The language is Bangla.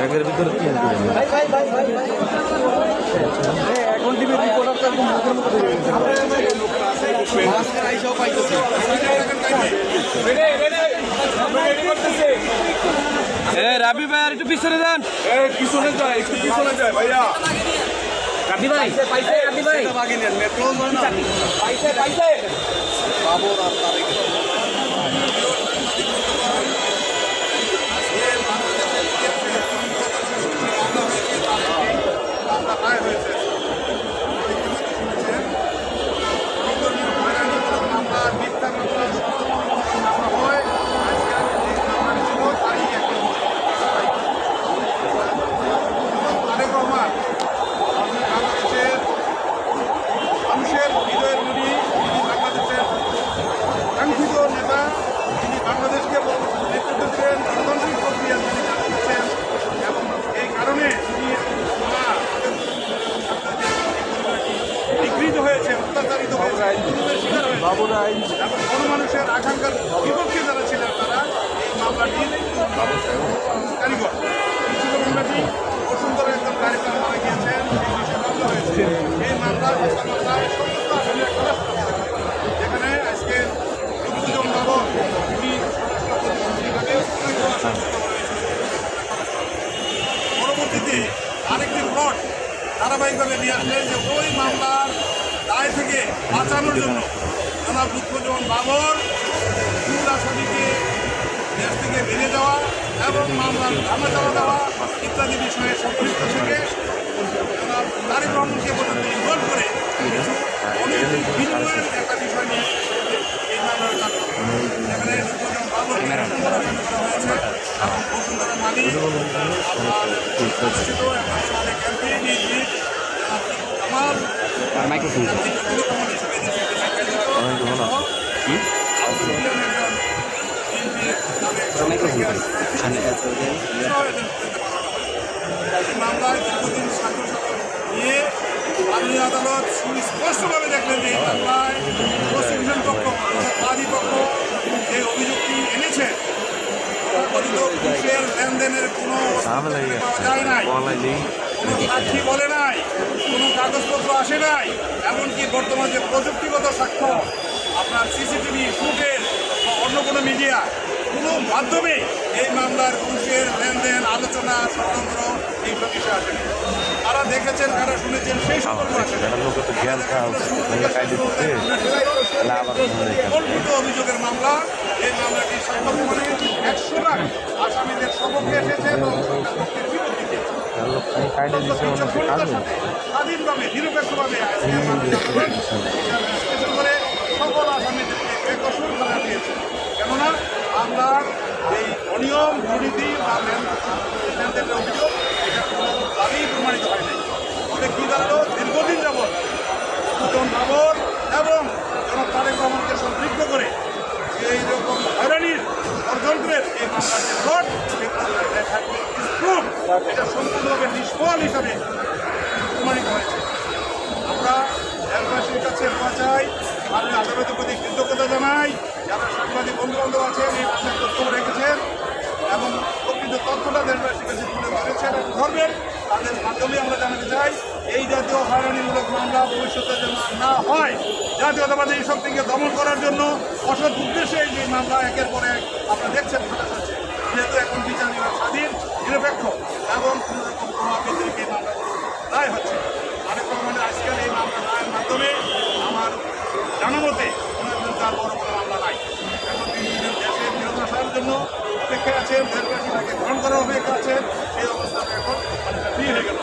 একের ভিতরে তিন করে এ রাবি ভাই আর একটু পিছনে যান। পিছনে যায় একটু পিছনে যায় ভাইয়া। ভাই। রাবি ভাই। তারেক হয়েছে এবং গণমানুষের আকাঙ্ক্ষার বিপক্ষে যারা ছিলেন তারা এই মামলাটির কারিগর মামলাটি বসুন্ধর একজন কারিগর মারা গিয়েছেন এই বিষয়ে মামলা হয়েছে এই মামলা সমস্ত হয়েছে। যেখানে আজকে রবীন্দ্র বাবর তিনি। পরবর্তীতে আরেকটি প্লট ধারাবাহিকভাবে নিয়ে আসলেন যে ওই মামলার দায় থেকে বাঁচানোর জন্য জনাব লুৎফুজ্জামান বাবর মূল আসামিকে দেশ থেকে বেরিয়ে যাওয়া এবং মামলার ধামা চাওয়া দেওয়া ইত্যাদি বিষয়ে সম্পৃক্ত থেকে তারেক রহমানকে পর্যন্ত ইনভলভ করে কিছু অনৈতিক বিনিময়ের একটা বিষয় নিয়ে এই মামলার কাজ এখানে এবং বসুন্ধরা মালিক আমার মাইক্রোফোন। মামলায় দীর্ঘদিন সাক্ষ্য নিয়ে আদালত সুস্পষ্টভাবে দেখলেন যে এই মামলায় প্রসিকিউশন পক্ষ বাদী এনেছে কথিত লেনদেনের কোনো পাওয়া যায় নাই কোনো সাক্ষী বলে নাই কোনো কাগজপত্র আসে নাই এমনকি বর্তমান যে প্রযুক্তিগত সাক্ষ্য আপনার সিসিটিভি ফুটেজ বা অন্য কোনো মিডিয়া কোনো মাধ্যমে এই মামলার ঘুষের লেনদেন আলোচনা স্বতন্ত্র এইসব বিষয় আসেনি তারা দেখেছেন তারা শুনেছেন সেই সকল আসেনি কল্পিত অভিযোগের মামলা এই মামলাটি প্রমাণে একশো লাখ আসামিদের সপক্ষে এসেছে এবং সরকার বিপক্ষে এসেছে। স্বাধীনভাবে নিরপেক্ষভাবে সকল আসামিদেরকে বেকসুর করা দিয়েছে। কেননা আমরা এই অনিয়ম, দুর্নীতি বা লেনদেনের অভিযোগ, এটা কোনো দাবি প্রমাণিত হয় নাই। তবে কী দাঁড়াল? দীর্ঘদিন যাবৎ দুজন বাবর এবং জনাব তারেক রহমানকে সম্পৃক্ত করে এই রকম হয়রানির ষড়যন্ত্রের এই মামলার যে ভোট এটা সম্পূর্ণভাবে নিষ্ফল হিসাবে প্রমাণিত হয়েছে। আমরা দেশবাসীর কাছে দোয়া চাই। আর আদালতের জানাই। যারা সাংবাদিক বন্ধুবান্ধব আছেন, এই মামলার তথ্য রেখেছেন এবং প্রকৃত তথ্যটা দেশবাসীর কাছে তুলে ধরেছেন তাদের মাধ্যমে আমরা জানাতে চাই, এই জাতীয় হয়রানিমূলক মামলা ভবিষ্যতে যেন না হয়। জাতীয়তাবাদী এই শক্তিকে দমন করার জন্য অসৎ উদ্দেশ্যে এই মামলা একের পর আপনারা দেখছেন যেহেতু এখন বিচার স্বাধীন, নিরপেক্ষ এবং কোনো রকম পক্ষে আছেন দেশবাসী গ্রহণ করার অপেক্ষা আছেন। এই অবস্থাতে এখন বিয়ে হয়ে গেল।